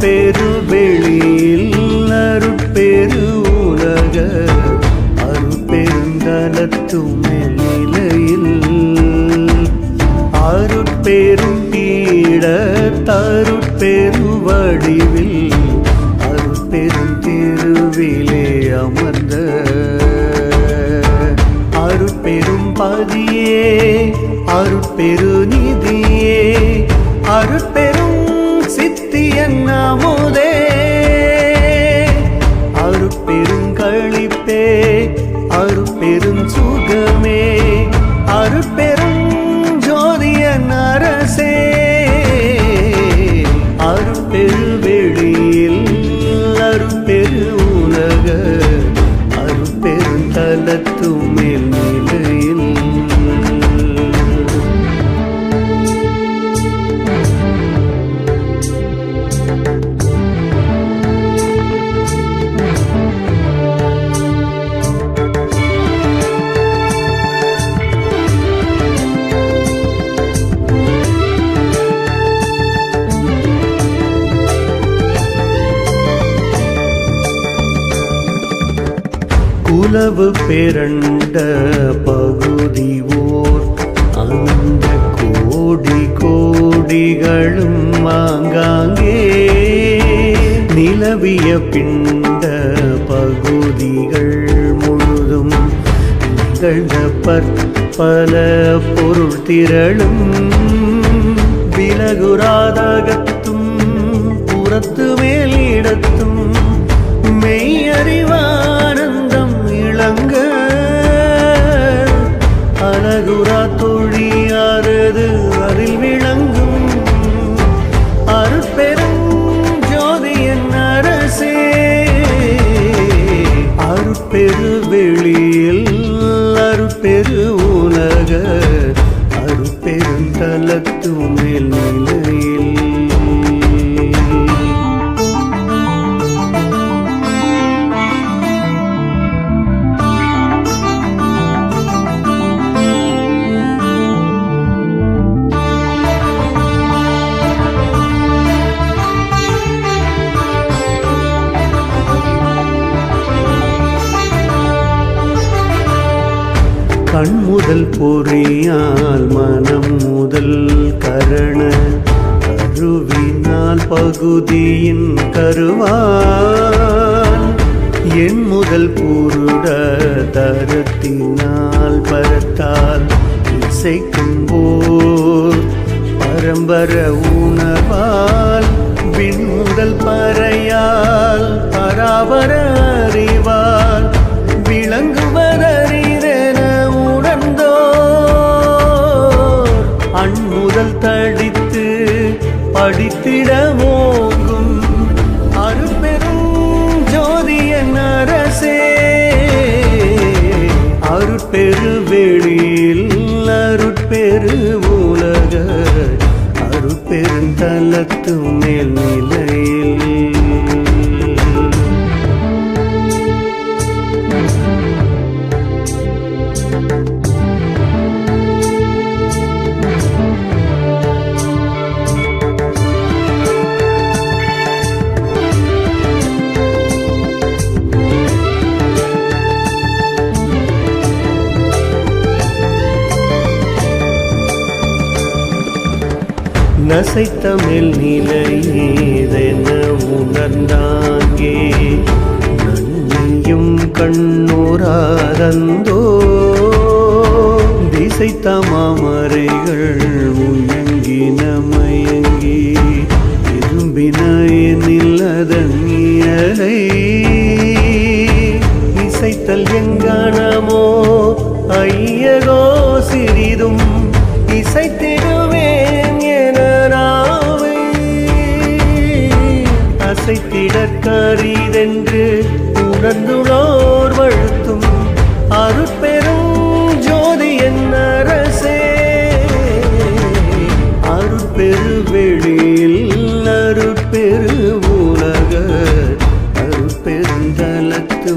அருட்பெரு வெளியில் அருட்பெரு உலக அருட்பெருந்தலத்தும் நிலையில் அருட்பெரும் பீட தருட்பெரு வடிவில் அருட்பெரும் திருவிலே அமர்ந்த. அருட்பெரும் பதியே அருட்பெரு அருட்பெரும் சுகமே. குலவு பெரண்ட பகுதி ஓர். அந்த கோடி கோடிகளும் ஆங்காங்கே. நிலவிய பிண்ட பகுதிகள் முழுதும் நிகழ்ந்த பற்பல பொருள் திரளும். விலகுராதகத்தும் புறத்து மேலிடத்தும் மெய்யறிவானந்தம் பெரு உலக அருட்பெருந்தலத்து முதல் பொறியால் மனம் முதல் கரண. கருவினால் பகுதியின் கருவால் என் முதல் பூருட தரத்தினால் பரத்தால் இசைக்கும் போர். பரம்பர உணவால் திடமோங்கும் அருப்பெரும் அருட்பெரும் ஜோதியன் அரசே அருட்பெரு வெளியில் அருட்பெரு உலக அருட்பெருந்தலத்து மேல் நிலையில். நசைத்தமிழ் நிலையேதென உணர்ந்தாங்கே. நன்மையும் கண்ணூராதந்தோ. திசை தமாமரைகள் முயங்கின மயங்கி. இரும்பின நில்லதன் இசைத்தல் எங்கானமோ. கரிதென்று உணர்ந்துளோர் வழுத்தும் அருட்பெரும் ஜோதி என் அரசே அருட்பெரு வெளியில் அருட்பெரு உலக அருட்பெருந்தலத்து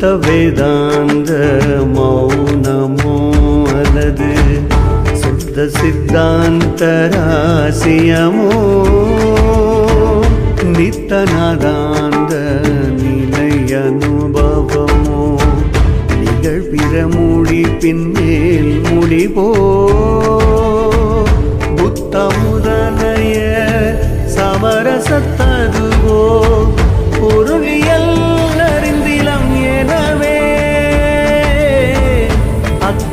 சுத்த வேதாந்த மௌனமோ அல்லது சுத்த சித்தாந்த ராசியமோ? நித்தநாதாந்த நிலை அனுபவமோ நிகழ்பிற மூடி பின்மேல் முடிவோ புத்த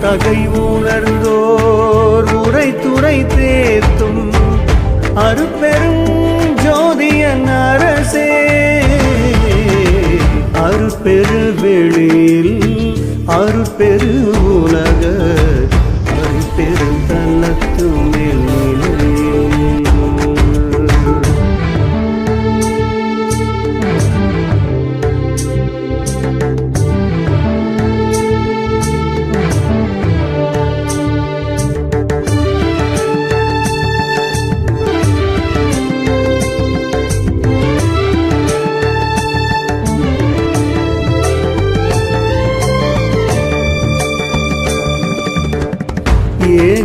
தகை உணர்ந்தோர் உரை துறை தேத்தும் அருப்பெரும்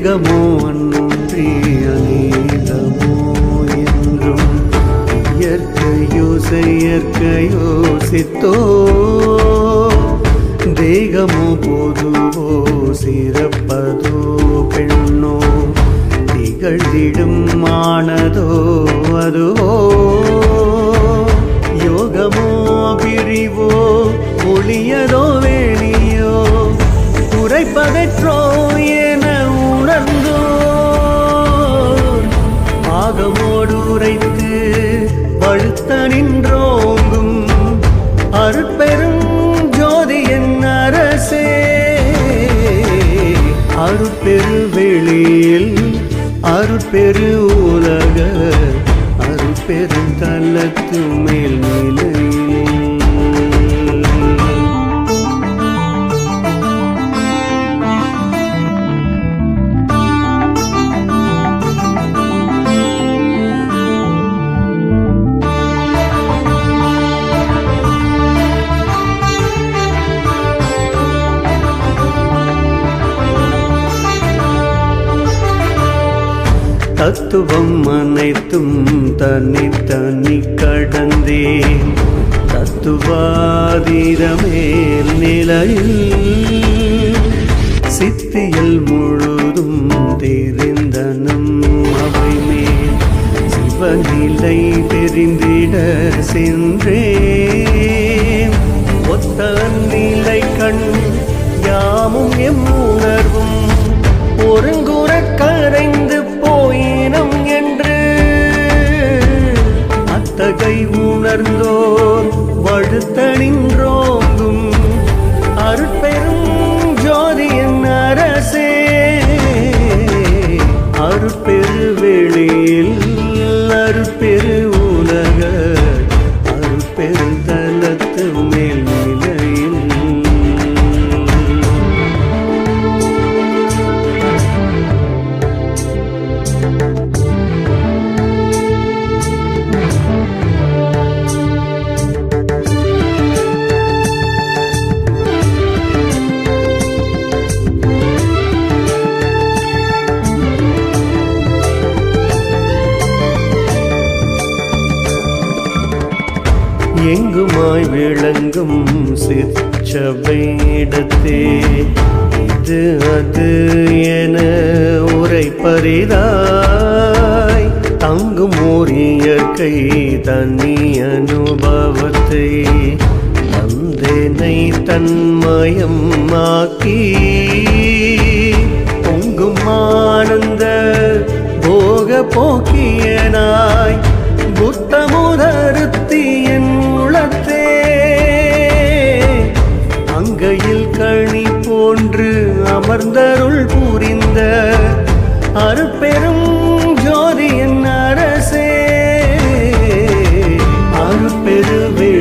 ஏகமோ அன்றி அநேகமோ என்றும் இயற்கையோ செயற்கையோ சித்தோ. தேகமோ பொதுவோ சிறப்பதோ பெண்ணோ. திகழ்ந்திடும் மானதோ அதுவோ. யோகமோ பிரிவோ ஒளியதோ வேணியோ. உரைப்பதற்றோ என உணர்ந்தோ ஆகமோடு உரைத்து வழுத்த நின்றோங்கும். அருட்பெரும் ஜோதி என் அரசே. அருட்பெரு வெளியில் அருட்பெரு உலக. அருட்பெரும் தலத்து மேல் தத்துவம் அனைத்தும் தனி தனி கடந்தேன். தத்துவாதீரமேல் நிலையில் சித்தியல் முழுதும் தெரிந்தனும் அவை மேல் சிவநிலை தெரிந்திட சென்றேன். ஒத்த நிலை கண் யாமும் எம் உணர்வும். ஒருங்குற கரைந்து உலகை உணர்ந்தோர் வழுத்தணின்ற எங்குமாய் விளங்கும் சிற்சபையிடத்தே? இது அது என உரைப்பரிதாய் தங்கும் ஓர் இயற்கை தனி அனுபவத்தை தந்தேனை தன்மயம் ஆக்கி. பொங்கும் ஆனந்த போக போக்கியனாய். புத்தமுதருத்தி அமர்ந்தருள் புரிந்த அருட்பெரும் ஜோதியின் அரசே. அருப்பெருவே